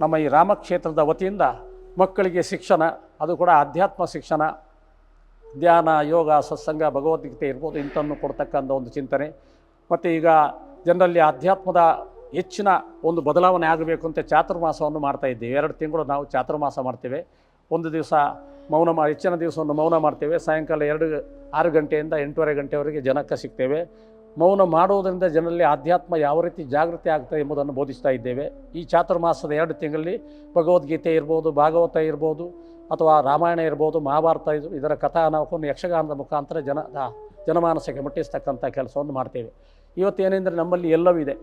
ನಮ್ಮ ಈ ರಾಮಕ್ಷೇತ್ರದ ವತಿಯಿಂದ ಮಕ್ಕಳಿಗೆ ಶಿಕ್ಷಣ, ಅದು ಕೂಡ ಆಧ್ಯಾತ್ಮ ಶಿಕ್ಷಣ, ಧ್ಯಾನ, ಯೋಗ, ಸತ್ಸಂಗ, ಭಗವದ್ಗೀತೆ ಇರ್ಬೋದು ಇಂಥನ್ನು ಕೊಡ್ತಕ್ಕಂಥ ಒಂದು ಚಿಂತನೆ. ಮತ್ತು ಈಗ ಜನರಲ್ಲಿ ಆಧ್ಯಾತ್ಮದ ಹೆಚ್ಚಿನ ಒಂದು ಬದಲಾವಣೆ ಆಗಬೇಕು ಅಂತ ಚಾತುರ್ಮಾಸವನ್ನು ಮಾಡ್ತಾ ಇದ್ದೀವಿ. ಎರಡು ತಿಂಗಳು ನಾವು ಚಾತುರ್ಮಾಸ ಮಾಡ್ತೇವೆ. ಒಂದು ದಿವಸ ಮೌನ ಮಾ, ಹೆಚ್ಚಿನ ದಿವಸವನ್ನು ಮೌನ ಮಾಡ್ತೇವೆ. ಸಾಯಂಕಾಲ ಎರಡು, ಆರು ಗಂಟೆಯಿಂದ ಎಂಟೂವರೆ ಗಂಟೆವರೆಗೆ ಜನಕ್ಕೆ ಸಿಗ್ತೇವೆ. ಮೌನ ಮಾಡುವುದರಿಂದ ಜನರಲ್ಲಿ ಆಧ್ಯಾತ್ಮ ಯಾವ ರೀತಿ ಜಾಗೃತಿ ಆಗ್ತದೆ ಎಂಬುದನ್ನು ಬೋಧಿಸ್ತಾ ಇದ್ದೇವೆ. ಈ ಚಾತುರ್ಮಾಸದ ಎರಡು ತಿಂಗಳಲ್ಲಿ ಭಗವದ್ಗೀತೆ ಇರ್ಬೋದು, ಭಾಗವತ ಇರ್ಬೋದು, ಅಥವಾ ರಾಮಾಯಣ ಇರ್ಬೋದು, ಮಹಾಭಾರತ ಇದು ಇದರ ಕಥಾನಕವನ್ನು ಯಕ್ಷಗಾನದ ಮುಖಾಂತರ ಜನ ಜನಮಾನಸಕ್ಕೆ ಮುಟ್ಟಿಸ್ತಕ್ಕಂಥ ಕೆಲಸವನ್ನು ಮಾಡ್ತೇವೆ. ಇವತ್ತು ಏನೆಂದರೆ ನಮ್ಮಲ್ಲಿ ಎಲ್ಲವೂ ಇದೆ.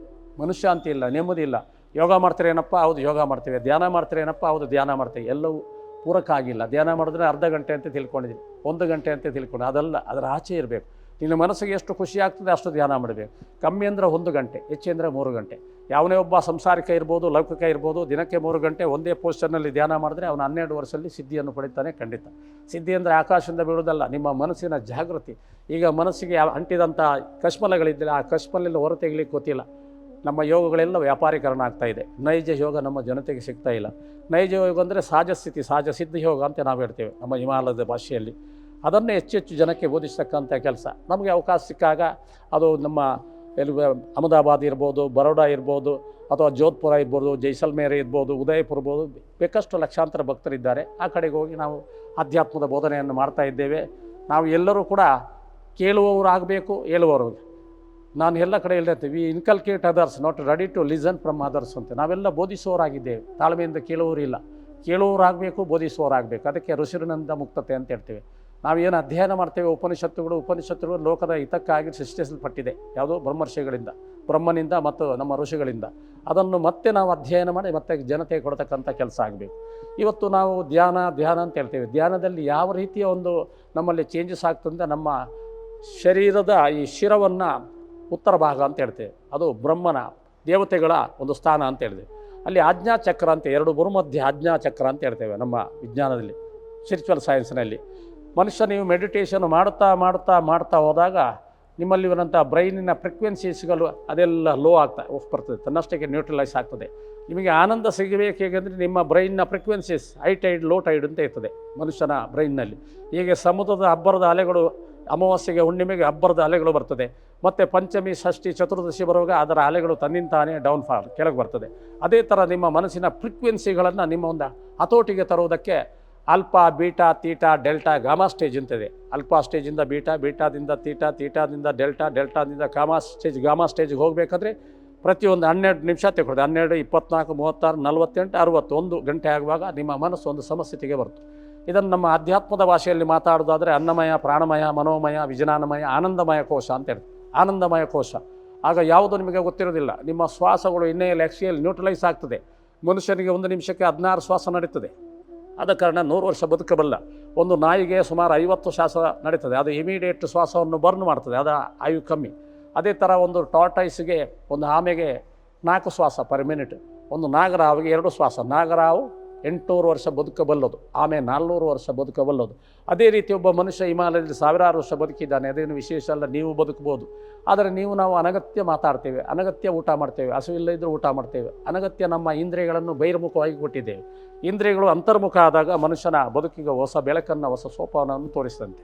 ಮನುಷ್ಯಾಂತಿ ಇಲ್ಲ, ನೆಮ್ಮದಿ ಇಲ್ಲ. ಯೋಗ ಮಾಡ್ತೀರೇನಪ್ಪ ಹೌದು, ಯೋಗ ಮಾಡ್ತೇವೆ. ಧ್ಯಾನ ಮಾಡ್ತಿರೇನಪ್ಪ ಹೌದು, ಧ್ಯಾನ ಮಾಡ್ತೇವೆ. ಎಲ್ಲವೂ ಪೂರಕ ಆಗಿಲ್ಲ. ಧ್ಯಾನ ಮಾಡಿದ್ರೆ ಅರ್ಧ ಗಂಟೆ ಅಂತ ತಿಳ್ಕೊಂಡಿದ್ದೀನಿ. ಒಂದು ಗಂಟೆ ಅಂತ ತಿಳ್ಕೊಂಡು, ಅದಲ್ಲ, ಅದರ ಆಚೆ ಇರಬೇಕು. ನಿನ್ನ ಮನಸ್ಸಿಗೆ ಎಷ್ಟು ಖುಷಿ ಆಗ್ತದೆ ಅಷ್ಟು ಧ್ಯಾನ ಮಾಡಬೇಕು. ಕಮ್ಮಿ ಅಂದರೆ ಒಂದು ಗಂಟೆ ಹೆಚ್ಚೆಂದರೆ ಮೂರು ಗಂಟೆ. ಯಾವನೇ ಒಬ್ಬ ಸಂಸಾರಿಕ ಇರ್ಬೋದು, ಲೌಕಿಕ ಇರ್ಬೋದು, ದಿನಕ್ಕೆ ಮೂರು ಗಂಟೆ ಒಂದೇ ಪೋಸ್ಟರ್ನಲ್ಲಿ ಧ್ಯಾನ ಮಾಡಿದ್ರೆ ಅವನು ಹನ್ನೆರಡು ವರ್ಷದಲ್ಲಿ ಸಿದ್ಧಿಯನ್ನು ಪಡಿತಾನೆ ಖಂಡಿತ. ಸಿದ್ಧಿ ಅಂದರೆ ಆಕಾಶದಿಂದ ಬೀಳೋದಲ್ಲ ನಿಮ್ಮ ಮನಸ್ಸಿನ ಜಾಗೃತಿ. ಈಗ ಮನಸ್ಸಿಗೆ ಅಂಟಿದಂಥ ಕಶ್ಮಲಗಳಿದ್ದಿಲ್ಲ ಆ ಕಶ್ಮಲೆಲ್ಲ ಹೊರತೆಗಲಿಕ್ಕೆ ಗೊತ್ತಿಲ್ಲ. ನಮ್ಮ ಯೋಗಗಳೆಲ್ಲ ವ್ಯಾಪಾರೀಕರಣ ಆಗ್ತಾ ಇದೆ. ನೈಜ ಯೋಗ ನಮ್ಮ ಜನತೆಗೆ ಸಿಗ್ತಾ ಇಲ್ಲ. ನೈಜ ಯೋಗ ಅಂದರೆ ಸಹಜ ಸ್ಥಿತಿ, ಸಹಜ ಸಿದ್ಧ ಯೋಗ ಅಂತ ನಾವು ಹೇಳ್ತೇವೆ ನಮ್ಮ ಹಿಮಾಲಯದ ಭಾಷೆಯಲ್ಲಿ. ಅದನ್ನೇ ಹೆಚ್ಚು ಹೆಚ್ಚು ಜನಕ್ಕೆ ಬೋಧಿಸ್ತಕ್ಕಂಥ ಕೆಲಸ. ನಮಗೆ ಅವಕಾಶ ಸಿಕ್ಕಾಗ ಅದು ನಮ್ಮ ಎಲ್ಲಿ ಅಹಮದಾಬಾದ್ ಇರ್ಬೋದು, ಬರೋಡಾ ಇರ್ಬೋದು, ಅಥವಾ ಜೋಧ್ಪುರ ಇರ್ಬೋದು, ಜೈಸಲ್ಮೇರ್ ಇರ್ಬೋದು, ಉದಯಪುರ ಇರ್ಬೋದು, ಬೇಕಷ್ಟು ಲಕ್ಷಾಂತರ ಭಕ್ತರಿದ್ದಾರೆ. ಆ ಕಡೆಗೆ ಹೋಗಿ ನಾವು ಅಧ್ಯಾತ್ಮದ ಬೋಧನೆಯನ್ನು ಮಾಡ್ತಾ ಇದ್ದೇವೆ. ನಾವು ಎಲ್ಲರೂ ಕೂಡ ಕೇಳುವವರಾಗಬೇಕು, ಹೇಳುವವರು. ನಾನು ಎಲ್ಲ ಕಡೆ ಹೇಳ್ತೇವೆ we inculcate others not ready to listen from others ಅಂತ. ನಾವೆಲ್ಲ ಬೋಧಿಸುವವರಾಗಿದ್ದೇವೆ. ತಾಳ್ಮೆಯಿಂದ ಕೇಳುವವರಿಲ್ಲ. ಕೇಳುವವರಾಗಬೇಕು, ಬೋಧಿಸುವವರಾಗಬೇಕು. ಅದಕ್ಕೆ ಋಷಿರಿನಿಂದ ಮುಕ್ತತೆ ಅಂತ ಹೇಳ್ತೇವೆ. ನಾವೇನು ಅಧ್ಯಯನ ಮಾಡ್ತೇವೆ ಉಪನಿಷತ್ತುಗಳು ಉಪನಿಷತ್ತುಗಳು ಲೋಕದ ಹಿತಕ್ಕಾಗಿ ಸೃಷ್ಟಿಸಲ್ಪಟ್ಟಿದೆ. ಯಾವುದೋ ಬ್ರಹ್ಮರ್ಷಿಗಳಿಂದ, ಬ್ರಹ್ಮನಿಂದ ಮತ್ತು ನಮ್ಮ ಋಷಿಗಳಿಂದ. ಅದನ್ನು ಮತ್ತೆ ನಾವು ಅಧ್ಯಯನ ಮಾಡಿ ಮತ್ತೆ ಜನತೆಗೆ ಕೊಡತಕ್ಕಂಥ ಕೆಲಸ ಆಗಬೇಕು. ಇವತ್ತು ನಾವು ಧ್ಯಾನ ಧ್ಯಾನ ಅಂತ ಹೇಳ್ತೇವೆ. ಧ್ಯಾನದಲ್ಲಿ ಯಾವ ರೀತಿಯ ಒಂದು ನಮ್ಮಲ್ಲಿ ಚೇಂಜಸ್ ಆಗ್ತದೆ ನಮ್ಮ ಶರೀರದ ಈ ಶಿರವನ್ನು ಉತ್ತರ ಭಾಗ ಅಂತ ಹೇಳ್ತೇವೆ. ಅದು ಬ್ರಹ್ಮನ ದೇವತೆಗಳ ಒಂದು ಸ್ಥಾನ ಅಂತ ಹೇಳಿದೆ ಅಲ್ಲಿ ಆಜ್ಞಾ ಚಕ್ರ ಅಂತ, ಎರಡು ಗುರುಮಧ್ಯ ಆಜ್ಞಾ ಚಕ್ರ ಅಂತ ಹೇಳ್ತೇವೆ ನಮ್ಮ ವಿಜ್ಞಾನದಲ್ಲಿ ಸ್ಪಿರಿಚುವಲ್ ಸೈನ್ಸ್ನಲ್ಲಿ ಮನುಷ್ಯ ನೀವು ಮೆಡಿಟೇಷನ್ ಮಾಡುತ್ತಾ ಮಾಡುತ್ತಾ ಮಾಡ್ತಾ ಹೋದಾಗ ನಿಮ್ಮಲ್ಲಿ ಇರುವಂಥ ಬ್ರೈನಿನ ಫ್ರೀಕ್ವೆನ್ಸೀಸ್ಗಳು ಅದೆಲ್ಲ ಲೋ ಆಗ್ತಾ ಹೋಗಿ ಬರ್ತದೆ. ತನ್ನಷ್ಟಕ್ಕೆ ನ್ಯೂಟ್ರಲೈಸ್ ಆಗ್ತದೆ. ನಿಮಗೆ ಆನಂದ ಸಿಗಬೇಕು ಹೇಗೆಂದರೆ ನಿಮ್ಮ ಬ್ರೈನ್ನ frequencies high tide low tide ಅಂತ ಇರ್ತದೆ ಮನುಷ್ಯನ ಬ್ರೈನ್ನಲ್ಲಿ ಹೀಗೆ ಸಮುದ್ರದ ಅಬ್ಬರದ ಅಲೆಗಳು, ಅಮಾವಾಸ್ಯೆಗೆ ಹುಣ್ಣಿಮೆಗೆ ಅಬ್ಬರದ ಅಲೆಗಳು ಬರ್ತದೆ. ಮತ್ತು ಪಂಚಮಿ, ಷಷ್ಠಿ, ಚತುರ್ದಶಿ ಬರುವಾಗ ಅದರ ಅಲೆಗಳು ತನ್ನಿಂತಾನೇ ಡೌನ್ ಫಾಲ್ ಕೆಳಗೆ ಬರ್ತದೆ. ಅದೇ ಥರ ನಿಮ್ಮ ಮನಸ್ಸಿನ ಫ್ರೀಕ್ವೆನ್ಸಿಗಳನ್ನು ನಿಮ್ಮ ಒಂದು ಹತೋಟಿಗೆ ತರುವುದಕ್ಕೆ alpha beta, theta, delta, gamma stage ಅಂತಿದೆ. ಅಲ್ಫಾ ಸ್ಟೇಜಿಂದ ಬೀಟಾ, ಬೀಟಾದಿಂದ ತೀಟಾ, ತೀಟಾದಿಂದ ಡೆಲ್ಟಾ, ಡೆಲ್ಟಾದಿಂದ ಗಾಮಾ ಸ್ಟೇಜ್, ಗಾಮಾ ಸ್ಟೇಜ್ಗೆ ಹೋಗಬೇಕಾದ್ರೆ ಪ್ರತಿಯೊಂದು ಹನ್ನೆರಡು ನಿಮಿಷ ತೆಗೆದು ಹನ್ನೆರಡು, ಇಪ್ಪತ್ನಾಲ್ಕು, ಮೂವತ್ತಾರು, ನಲವತ್ತೆಂಟು, ಅರುವತ್ತೊಂದು ಗಂಟೆ ಆಗುವಾಗ ನಿಮ್ಮ ಮನಸ್ಸು ಒಂದು ಸಮಸ್ಥಿತಿಗೆ ಬರುತ್ತೆ ಇದನ್ನು ನಮ್ಮ ಅಧ್ಯಾತ್ಮದ ಭಾಷೆಯಲ್ಲಿ ಮಾತಾಡೋದಾದರೆ ಅನ್ನಮಯ, ಪ್ರಾಣಮಯ, ಮನೋಮಯ, ವಿಜನಾನಮಯ, ಆನಂದಮಯ ಕೋಶ ಅಂತ ಹೇಳ್ತಾರೆ ಆನಂದಮಯ ಕೋಶ. ಆಗ ಯಾವುದು ನಿಮಗೆ ಗೊತ್ತಿರೋದಿಲ್ಲ. ನಿಮ್ಮ ಶ್ವಾಸಗಳು ಇನ್ನೇ ಎಕ್ಸಿಯಲ್ ನ್ಯೂಟ್ರಲೈಸ್ ಆಗ್ತದೆ. ಮನುಷ್ಯನಿಗೆ ಒಂದು ನಿಮಿಷಕ್ಕೆ ಹದಿನಾರು ಶ್ವಾಸ ನಡೀತದೆ. ಆದ ಕಾರಣ ನೂರು ವರ್ಷ ಬದುಕಬಲ್ಲ. ಒಂದು ನಾಯಿಗೆ ಸುಮಾರು ಐವತ್ತು ಶ್ವಾಸ ನಡೀತದೆ. ಅದು ಇಮಿಡಿಯೇಟ್ ಶ್ವಾಸವನ್ನು ಬರ್ನ್ ಮಾಡ್ತದೆ. ಅದು ಆಯು ಕಮ್ಮಿ. ಅದೇ ಥರ ಒಂದು ಟಾರ್ಟೈಸ್ಗೆ ಒಂದು ಆಮೆಗೆ ನಾಲ್ಕು ಶ್ವಾಸ ಪರ್ ಮಿನಿಟ್ ಒಂದು ನಾಗರಾವಿಗೆ ಎರಡು ಶ್ವಾಸ. ನಾಗರಾವು ಎಂಟುನೂರು ವರ್ಷ ಬದುಕಬಲ್ಲದು. ಆಮೇಲೆ ನಾಲ್ನೂರು ವರ್ಷ ಬದುಕಬಲ್ಲದು. ಅದೇ ರೀತಿ ಒಬ್ಬ ಮನುಷ್ಯ ಹಿಮಾಲಯದಲ್ಲಿ ಸಾವಿರಾರು ವರ್ಷ ಬದುಕಿದ್ದಾನೆ. ಅದೇನು ವಿಶೇಷ ಅಲ್ಲ, ನೀವು ಬದುಕಬಹುದು ಆದರೆ ನೀವು ನಾವು ಅನಗತ್ಯ ಮಾತಾಡ್ತೇವೆ, ಅನಗತ್ಯ ಊಟ ಮಾಡ್ತೇವೆ ಹಸುವಿಲ್ಲದಿದ್ದರೂ ಊಟ ಮಾಡ್ತೇವೆ, ಅನಗತ್ಯ ನಮ್ಮ ಇಂದ್ರಿಯಗಳನ್ನು ಬಹಿರ್ಮುಖವಾಗಿ ಕೊಟ್ಟಿದ್ದೇವೆ. ಇಂದ್ರಿಯಗಳು ಅಂತರ್ಮುಖ ಆದಾಗ ಮನುಷ್ಯನ ಬದುಕಿಗೆ ಹೊಸ ಬೆಳಕನ್ನು, ಹೊಸ ಸೋಪಾನವನ್ನು ತೋರಿಸಿದಂತೆ.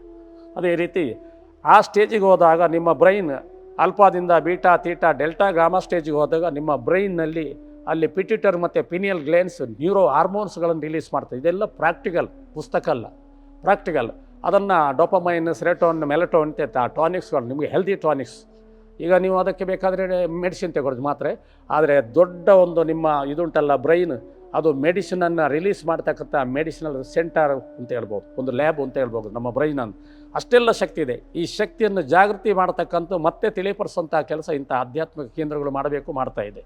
ಅದೇ ರೀತಿ ಆ ಸ್ಟೇಜಿಗೆ ಹೋದಾಗ ನಿಮ್ಮ ಬ್ರೈನ್ ಅಲ್ಪಾದಿಂದ ಬೀಟಾ, ತೀಟಾ, ಡೆಲ್ಟಾ ಗ್ರಾಮ ಸ್ಟೇಜಿಗೆ ಹೋದಾಗ ನಿಮ್ಮ ಬ್ರೈನ್ನಲ್ಲಿ ಅಲ್ಲಿ ಪಿಟ್ಯೂಟರ್ ಮತ್ತು ಪಿನಿಯಲ್ ಗ್ಲೇನ್ಸ್ ನ್ಯೂರೋ ಹಾರ್ಮೋನ್ಸ್ಗಳನ್ನು ರಿಲೀಸ್ ಮಾಡ್ತದೆ ಇದೆಲ್ಲ ಪ್ರಾಕ್ಟಿಕಲ್ ಪುಸ್ತಕ ಅಲ್ಲ ಪ್ರಾಕ್ಟಿಕಲ್ ಅದನ್ನು ಡೋಪಮೈನ್ ಸೆರೆಟೋನ್ ಮೆಲಟೋನ್ ಅಂತ ಟಾನಿಕ್ಸ್ಗಳು ನಿಮಗೆ ಹೆಲ್ದಿ ಟಾನಿಕ್ಸ್ ಈಗ ನೀವು ಅದಕ್ಕೆ ಬೇಕಾದರೆ ಮೆಡಿಸಿನ್ ತಗೊಳ್ಳೋದು ಮಾತ್ರ. ಆದರೆ ದೊಡ್ಡ ಒಂದು ನಿಮ್ಮ ಇದುಂಟಲ್ಲ ಬ್ರೈನ್ ಅದು ಮೆಡಿಸಿನನ್ನು ರಿಲೀಸ್ ಮಾಡ್ತಕ್ಕಂಥ ಮೆಡಿಸಿನಲ್ ಸೆಂಟರ್ ಅಂತ ಹೇಳ್ಬೋದು. ಒಂದು ಲ್ಯಾಬ್ ಅಂತ ಹೇಳ್ಬೋದು ನಮ್ಮ ಬ್ರೈನನ್ನು ಅಷ್ಟೆಲ್ಲ ಶಕ್ತಿ ಇದೆ. ಈ ಶಕ್ತಿಯನ್ನು ಜಾಗೃತಿ ಮಾಡ್ತಕ್ಕಂಥ ಮತ್ತೆ ತಿಳಿಪಡಿಸೋಂಥ ಕೆಲಸ ಇಂಥ ಆಧ್ಯಾತ್ಮಿಕ ಕೇಂದ್ರಗಳು ಮಾಡಬೇಕು, ಮಾಡ್ತಾ ಇದೆ.